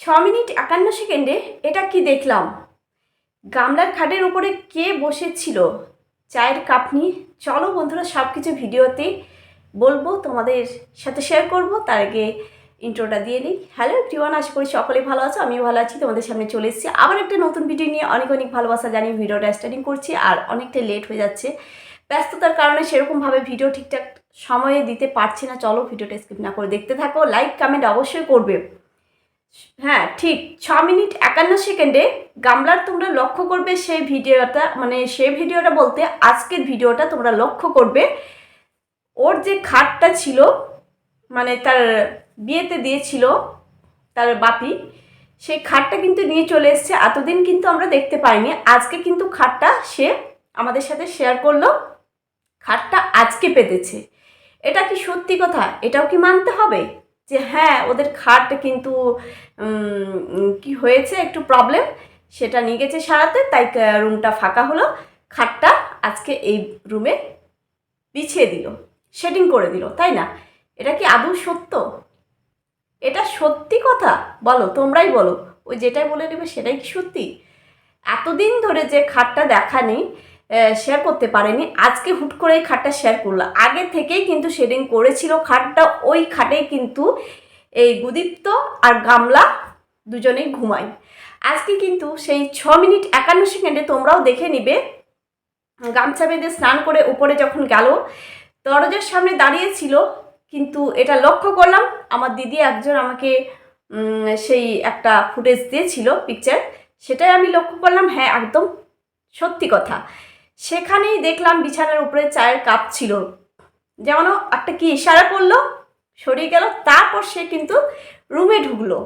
ছ মিনিট একান্ন সেকেন্ডে এটা কি দেখলাম? গামলার খাটের উপরে কে বসেছিল? চায়ের কাপ নিয়ে। চলো বন্ধুরা সব কিছু ভিডিওতে বলব, তোমাদের সাথে শেয়ার করব। তার আগে ইন্ট্রোটা দিয়ে নিই। হ্যালো এভরিওয়ান আশা করি সকলেই ভালো আছো, আমিও ভালো আছি, তোমাদের সামনে চলে এসেছি। আবার একটা নতুন ভিডিও নিয়ে অনেক অনেক ভালোবাসা জানিয়ে ভিডিওটা স্টার্টিং করছি, আর অনেকটা লেট হয়ে যাচ্ছে। ব্যস্ততার কারণে সেরকমভাবে ভিডিও ঠিকঠাক সময়ে দিতে পারছি না। চলো ভিডিওটা স্কিপ না করে দেখতে থাকো। লাইক কমেন্ট অবশ্যই করবে। হ্যাঁ ঠিক ছ মিনিট একান্ন সেকেন্ডে গামলার তোমরা লক্ষ্য করবে সেই ভিডিওটা মানে সেই ভিডিওটা বলতে আজকের ভিডিওটা তোমরা লক্ষ্য করবে। ওর যে খাটটা ছিল মানে তার বিয়েতে দিয়েছিল তার বাপি, সেই খাটটা কিন্তু নিয়ে চলে এসছে। এতদিন কিন্তু আমরা দেখতে পাইনি। আজকে কিন্তু খাটটা সে আমাদের সাথে শেয়ার করল। খাটটা আজকে পেতেছে। এটা কি সত্যি কথা? এটাও কি মানতে হবে? যে হ্যাঁ ওদের খাট কিন্তু কি হয়েছে, একটু প্রবলেম সেটা নিয়ে গেছে সারাতে, তাই রুমটা ফাঁকা হলো। খাটটা আজকে এই রুমে বিছিয়ে দিল শেডিং করে দিল, তাই না? এটা কি আদৌ সত্য? এটা সত্যি কথা? বলো, তোমরাই বলো। ওই যেটাই বলে নেবে সেটাই কি সত্যি? এতদিন ধরে যে খাটটা দেখা নেই শেয়ার করতে পারেনি। আজকে হুট করে এই খাটটা শেয়ার করল। আগে থেকেই কিন্তু শেডিং করেছিল খাটটা, ওই খাটেই কিন্তু এই গুদীপ্ত আর গামলা দুজনেই ঘুমায়। আজকে কিন্তু সেই ছ মিনিট একান্ন সেকেন্ডে তোমরাও দেখে নিবে। গামছা বেঁধে স্নান করে উপরে যখন গেল, দরজার সামনে দাঁড়িয়েছিল, কিন্তু এটা লক্ষ্য করলাম, আমার দিদি একজন আমাকে সেই একটা ফুটেজ দিয়েছিল পিকচার সেটাই আমি লক্ষ্য করলাম হ্যাঁ একদম সত্যি কথা। সেখানেই দেখলাম বিছানার উপরে চায়ের কাপ ছিল। যেমন একটা কি ইশারা করল, সরিয়ে গেল, তারপর সে কিন্তু রুমে ঢুকলো।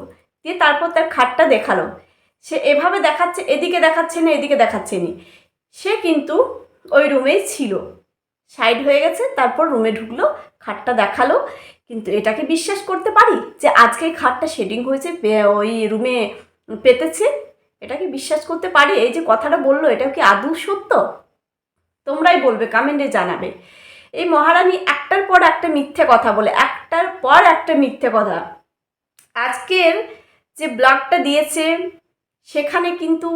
দিয়ে তারপর তার খাটটা দেখাল। সে এভাবে দেখাচ্ছে, এদিকে দেখাচ্ছে না, এদিকে দেখাচ্ছে নি। সে কিন্তু ওই রুমেই ছিল। সাইড হয়ে গেছে, তারপর রুমে ঢুকলো, খাটটা দেখাল। কিন্তু এটাকে বিশ্বাস করতে পারি যে আজকে খাটটা শেডিং হয়েছে ওই রুমে পেতেছে? এটাকে বিশ্বাস করতে পারি? এই যে কথাটা বলল এটা কি আদৌ সত্য? তোমরাই বলবে কমেন্টে জানাবে। এই মহারানী একটার পর একটা মিথ্যে কথা বলে, একটার পর একটা মিথ্যে কথা। আজকের যে ব্লগটা দিয়েছে, সেখানে কিন্তু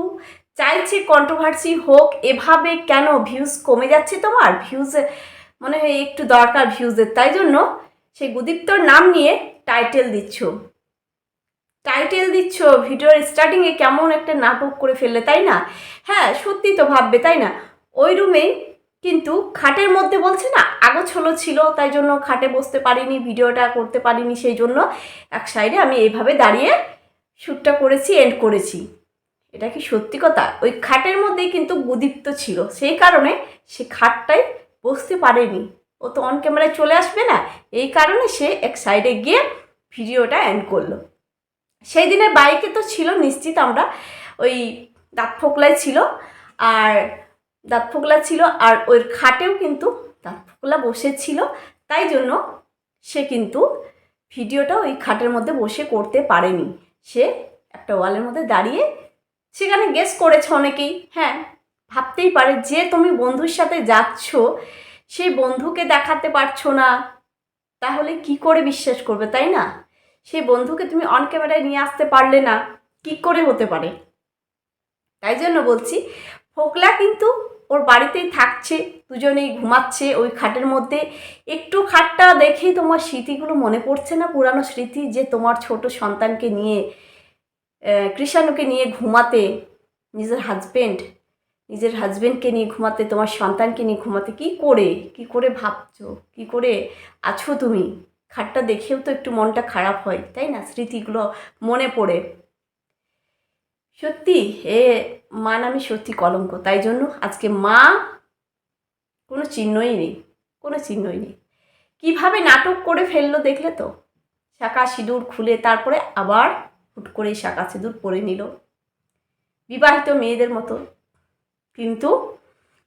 চাইছে কন্ট্রোভার্সি হোক, এভাবে কেন ভিউজ কমে যাচ্ছে তোমার? ভিউজ মনে হয় একটু দরকার ভিউজের তাই জন্য সেই গুদীপ্তর নাম নিয়ে টাইটেল দিচ্ছ। টাইটেল দিচ্ছ ভিডিওর স্টার্টিংয়ে কেমন একটা নাটক করে ফেললে, তাই না? হ্যাঁ সত্যি তো ভাববে, তাই না? ওই রুমেই কিন্তু খাটের মধ্যে বলছে না, আগোছলো ছিল, তাই জন্য খাটে বসতে পারিনি, ভিডিওটা করতে পারিনি, সেই জন্য এক সাইডে আমি এইভাবে দাঁড়িয়ে শ্যুটটা করেছি এন্ড করেছি। এটা কি সত্যি কথা? ওই খাটের মধ্যেই কিন্তু গুদীপ্ত ছিল, সেই কারণে সে খাটটাই বসতে পারেনি। ও তো অন ক্যামেরায় চলে আসবে না, এই কারণে সে এক সাইডে গিয়ে ভিডিওটা এন্ড করল। সেই দিনের বাইকে তো ছিল, নিশ্চিত আমরা ওই দাঁত ফোকলায় ছিল, আর দাঁত ফোকলা ছিল আর ওর খাটেও কিন্তু দাঁত ফোকলা বসেছিল। তাই জন্য সে কিন্তু ভিডিওটা ওই খাটের মধ্যে বসে করতে পারেনি। সে একটা ওয়ালের মধ্যে দাঁড়িয়ে সেখানে গেস করেছে অনেকেই। হ্যাঁ ভাবতেই পারে যে তুমি বন্ধুর সাথে যাচ্ছ সেই বন্ধুকে দেখাতে পারছ না। তাহলে কি করে বিশ্বাস করবে, তাই না? সেই বন্ধুকে তুমি অন ক্যামেরায় নিয়ে আসতে পারলে না। কি করে হতে পারে? তাই জন্য বলছি, ফোকলা কিন্তু ওর বাড়িতেই থাকছে, দুজনেই ঘুমাচ্ছে ওই খাটের মধ্যে। একটু খাটটা দেখেই তোমার স্মৃতিগুলো মনে পড়ছে না? পুরানো স্মৃতি যে তোমার ছোট সন্তানকে নিয়ে কৃষাণুকে নিয়ে ঘুমাতে, নিজের হাজবেন্ড নিজের হাজবেন্ডকে নিয়ে ঘুমাতে, তোমার সন্তানকে নিয়ে ঘুমাতে কি করে? কি করে ভাবছ? কি করে আছো তুমি? খাটটা দেখেও তো একটু মনটা খারাপ হয়, তাই না? স্মৃতিগুলো মনে পড়ে। সত্যি, এ মা নামে সত্যি কলঙ্ক, তাই জন্য আজকে মা কোনো চিহ্নই নেই, কোনো চিহ্নই নেই। কীভাবে নাটক করে ফেলল দেখলে তো? শাঁকা সিঁদুর খুলে তারপরে আবার হুট করে শাঁকা সিঁদুর পরে নিল। বিবাহিত মেয়েদের মতো। কিন্তু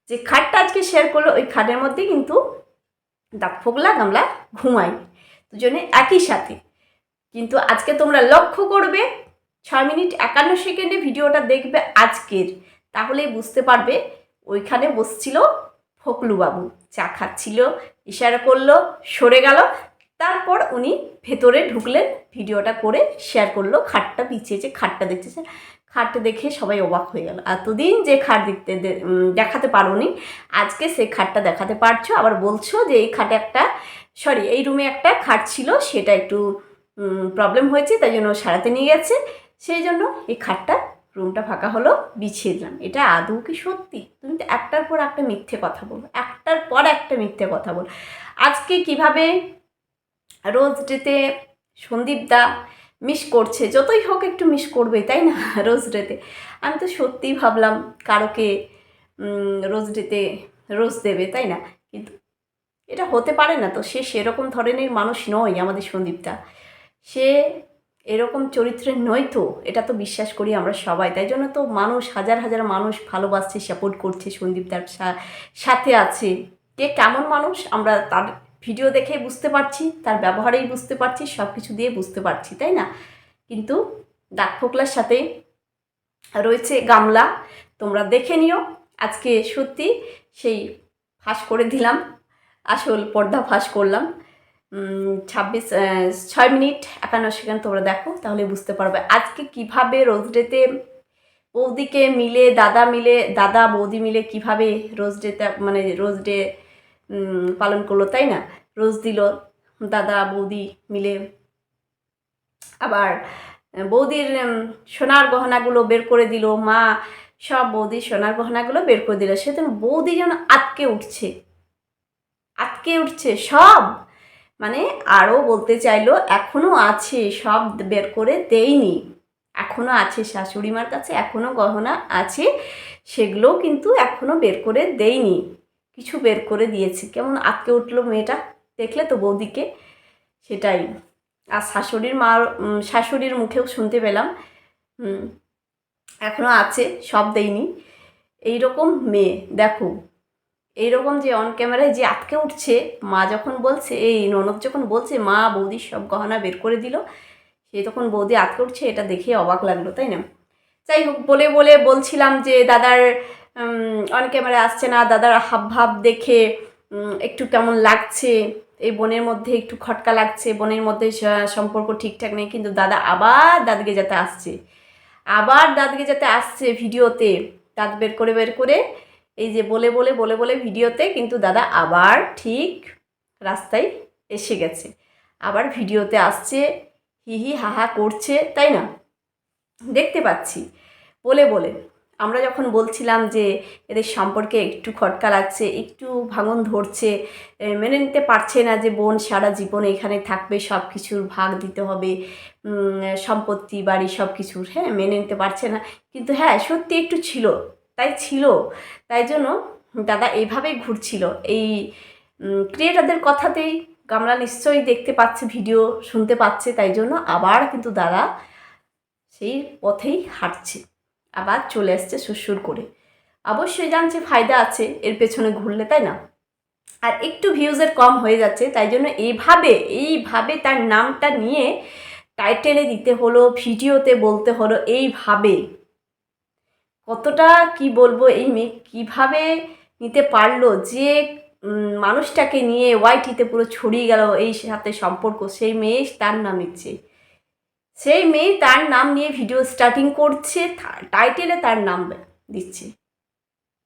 যে খাটটা আজকে শেয়ার করল, ওই খাটের মধ্যে কিন্তু দাঁত ফোগলা গামলা ঘুমায় দুজনে একই সাথে। কিন্তু আজকে তোমরা লক্ষ্য করবে ছয় মিনিট একান্ন সেকেন্ডে ভিডিওটা দেখবে আজকের। তাহলেই বুঝতে পারবে, ওইখানে বসছিল ফকলু বাবু চা খাচ্ছিল, ইশারা করল, সরে গেল। তারপর উনি ভেতরে ঢুকলেন, ভিডিওটা করে শেয়ার করল। খাটটা পিছিয়েছে খাটটা দেখতেছে খাটটা দেখে সবাই অবাক হয়ে গেল। এতদিন যে খাট দেখতে দেখাতে পারোনি, আজকে সেই খাটটা দেখাতে পারছ। আবার বলছো যে এই খাটে একটা সরি এই রুমে একটা খাট ছিল, সেটা একটু প্রবলেম হয়েছে, তাই জন্য সারাতে নিয়ে গেছে। সেই জন্য এই খাটটা রুমটা ফাঁকা হলো, বিছিয়ে দিলাম। এটা আদৌ কি সত্যি? তুমি তো একটার পর একটা মিথ্যে কথা বলো একটার পর একটা মিথ্যে কথা বল। আজকে কীভাবে রোজ ডেতে সন্দীপ দা মিস করছে, যতই হোক একটু মিস করবে, তাই না? রোজ ডেতে। আমি তো সত্যিই ভাবলাম কারোকে রোজ ডেতে রোজ দেবে, তাই না? কিন্তু এটা হতে পারে না তো। সে সেরকম ধরনের মানুষ নয় আমাদের সন্দীপদা সে এরকম চরিত্রের নয় তো, এটা তো বিশ্বাস করি আমরা সবাই। তাই জন্য তো মানুষ, হাজার হাজার মানুষ ভালোবাসছে সাপোর্ট করছে সন্দীপদার সা- সাথে আছে। কে কেমন মানুষ, আমরা তার ভিডিও দেখে বুঝতে পারছি, তার ব্যবহারেই বুঝতে পারছি সব কিছু দিয়ে বুঝতে পারছি, তাই না? কিন্তু দাগ ফোকলার সাথে রয়েছে গামলা, তোমরা দেখে নিও। আজকে সত্যি সেই ফাঁস করে দিলাম, আসল পর্দা ফাঁস করলাম। ছাব্বিশ ছয় মিনিট একান্ন সেকেন্ড তোমরা দেখো, তাহলে বুঝতে পারবে আজকে কীভাবে রোজ ডেতে বৌদিকে মিলে, দাদা মিলে, দাদা বৌদি মিলে কীভাবে রোজ ডেতে মানে রোজ ডে পালন করল, তাই না? রোজ দিল, দাদা বৌদি মিলে। আবার বৌদির সোনার গহনাগুলো বের করে দিল, মা সব বৌদির সোনার গহনাগুলো বের করে দিল। সেদিন বৌদি যেন আটকে উঠছে আটকে উঠছে, সব মানে আরও বলতে চাইলো এখনও আছে, সব বের করে দেয়নি এখনও আছে শাশুড়ি মার কাছে এখনও গহনা আছে, সেগুলোও কিন্তু এখনও বের করে দেয়নি কিছু বের করে দিয়েছে। কেমন আটকে উঠল মেয়েটা? দেখলে তো বৌদিকে। সেটাই। আর শাশুড়ির মা শাশুড়ির মুখেও শুনতে পেলাম। এখনও আছে, সব দেয়নি এইরকম মেয়ে, দেখো। এইরকম যে অন ক্যামেরায় যে আটকে উঠছে, মা যখন বলছে, এই ননদ যখন বলছে, মা বৌদির সব গহনা বের করে দিল, সে তখন বৌদি আটকে উঠছে, এটা দেখে অবাক লাগল, তাই না? যাই হোক, বলে বলে বলছিলাম যে দাদার অন ক্যামেরায় আসছে না, দাদার হাব ভাব দেখে একটু কেমন লাগছে, এই বোনের মধ্যে একটু খটকা লাগছে, বোনের মধ্যে সম্পর্ক ঠিকঠাক নেই, কিন্তু দাদা আবার দাদকে যাতে আসছে। আবার দাদকে যাতে আসছে ভিডিওতে, দাঁত বের করে বের করে এই যে বলে বলে বলে বলে ভিডিওতে কিন্তু দাদা আবার ঠিক রাস্তায় এসে গেছে। আবার ভিডিওতে আসছে, হি হি হাহা করছে, তাই না? দেখতে পাচ্ছি। বলে বলে। আমরা যখন বলছিলাম যে এদের সম্পর্কে একটু খটকা লাগছে, একটু ভাঙন ধরছে মেনে নিতে পারছে না যে বোন সারা জীবন এখানে থাকবে সব কিছুর ভাগ দিতে হবে সম্পত্তি, বাড়ি সব কিছুর হ্যাঁ মেনে নিতে পারছে না। কিন্তু হ্যাঁ সত্যি একটু ছিল। তাই ছিল। তাই জন্য দাদা এইভাবেই ঘুরছিল। এই ক্রিয়েটারদের কথাতেই গামলা নিশ্চয়ই দেখতে পাচ্ছে, ভিডিও শুনতে পাচ্ছে, তাই জন্য আবার কিন্তু দাদা সেই পথেই হাঁটছে। আবার চলে আসছে সুরসুর করে। অবশ্যই জানছে ফায়দা আছে, এর পেছনে ঘুরলে, তাই না? আর একটু ভিউজের কম হয়ে যাচ্ছে, তাই জন্য এইভাবে এইভাবে তার নামটা নিয়ে টাইটেলে দিতে হলো ভিডিওতে বলতে হলো, এইভাবে। কতটা, কি বলব, এই মেয়ে কীভাবে নিতে পারল, যে মানুষটাকে নিয়ে ওয়াইটিতে পুরো ছড়িয়ে গেল এই সাথে সম্পর্ক, সেই মেয়ে তার নাম নিচ্ছে। সেই মেয়ে তার নাম নিয়ে ভিডিও স্টার্টিং করছে টাইটেলে তার নাম দিচ্ছে।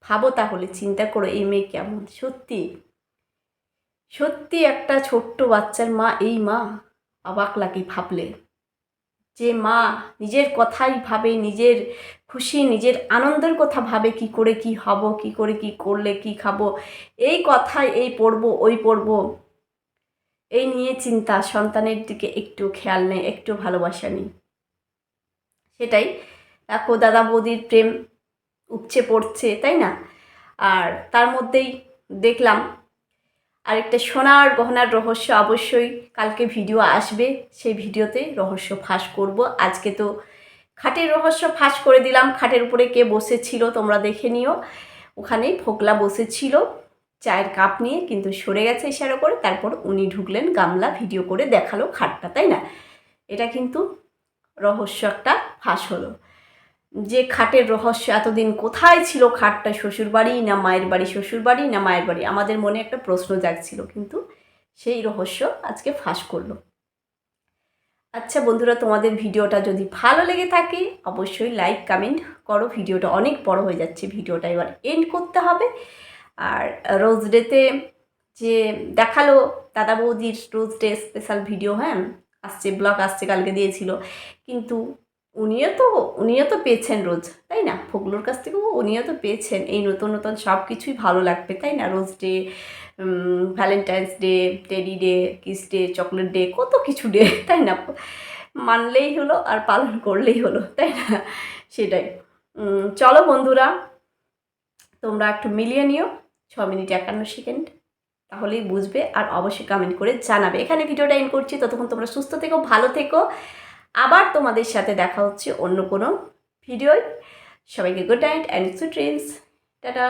ভাবো তাহলে, চিন্তা করো এই মেয়ে কেমন, সত্যি? সত্যি একটা ছোট্ট বাচ্চার মা, এই মা অবাক লাগে ভাবলে। যে মা নিজের কথাই ভাবে, নিজের খুশি, নিজের আনন্দের কথা ভাবে কি করে কি হব, কি করে কি করলে কি খাব, এই কথাই এই পড়ব, ওই পড়ব। এই নিয়ে চিন্তা, সন্তানের দিকে একটু খেয়াল নেই, একটু ভালোবাসা নেই। সেটাই। দেখো, দাদা বৌদির প্রেম উপচে পড়ছে, তাই না? আর তার মধ্যেই দেখলাম, আরেকটা সোনার গহনার রহস্য অবশ্যই কালকে ভিডিও আসবে, সেই ভিডিওতে রহস্য ফাঁস করব। আজকে তো খাটের রহস্য ফাঁস করে দিলাম। খাটের উপরে কে বসেছিল তোমরা দেখে নিও। ওখানেই ফোকলা বসেছিল চায়ের কাপ নিয়ে, কিন্তু সরে গেছে ইশারা করে। তারপর উনি ঢুকলেন গামলা ভিডিও করে দেখাল খাটটা, তাই না? এটা কিন্তু রহস্য একটা ফাঁস হলো। যে খাটের রহস্য এতদিন কোথায় ছিল? খাটটা শ্বশুর বাড়ি না মায়ের বাড়ি? শ্বশুর বাড়ি না মায়ের বাড়ি? আমাদের মনে একটা প্রশ্ন জাগছিল, কিন্তু সেই রহস্য আজকে ফাঁস করল। আচ্ছা বন্ধুরা, তোমাদের ভিডিওটা যদি ভালো লেগে থাকে, অবশ্যই লাইক কামেন্ট করো। ভিডিওটা অনেক বড় হয়ে যাচ্ছে, ভিডিওটা এবার এন্ড করতে হবে। আর রোজ ডেতে যে দেখাল দাদা বৌদির রোজ ডে স্পেশাল ভিডিও হ্যাঁ আসছে ব্লগ আসছে, কালকে দিয়েছিল। কিন্তু উনিও তো উনিও তো পেয়েছেন রোজ, তাই না? ফগলুর কাছ থেকেও উনিও তো পেয়েছেন এই নতুন নতুন সব কিছুই ভালো লাগবে, তাই না? Rose day valentine's day teddy day kiss day chocolate day কত কিছু ডে তাই না? মানলেই হলো আর পালন করলেই হলো, তাই না? সেটাই। চলো বন্ধুরা, তোমরা একটু মিলিয়ে নিও, ছ মিনিট একান্ন সেকেন্ড, তাহলেই বুঝবে আর অবশ্যই কমেন্ট করে জানাবে। এখানে ভিডিওটা এন্ড করছি, ততক্ষণ তোমরা সুস্থ থেকো, ভালো থেকো আবার তোমাদের সাথে দেখা হচ্ছে অন্য কোনো ভিডিওয়। সবাইকে good night and sweet dreams tata.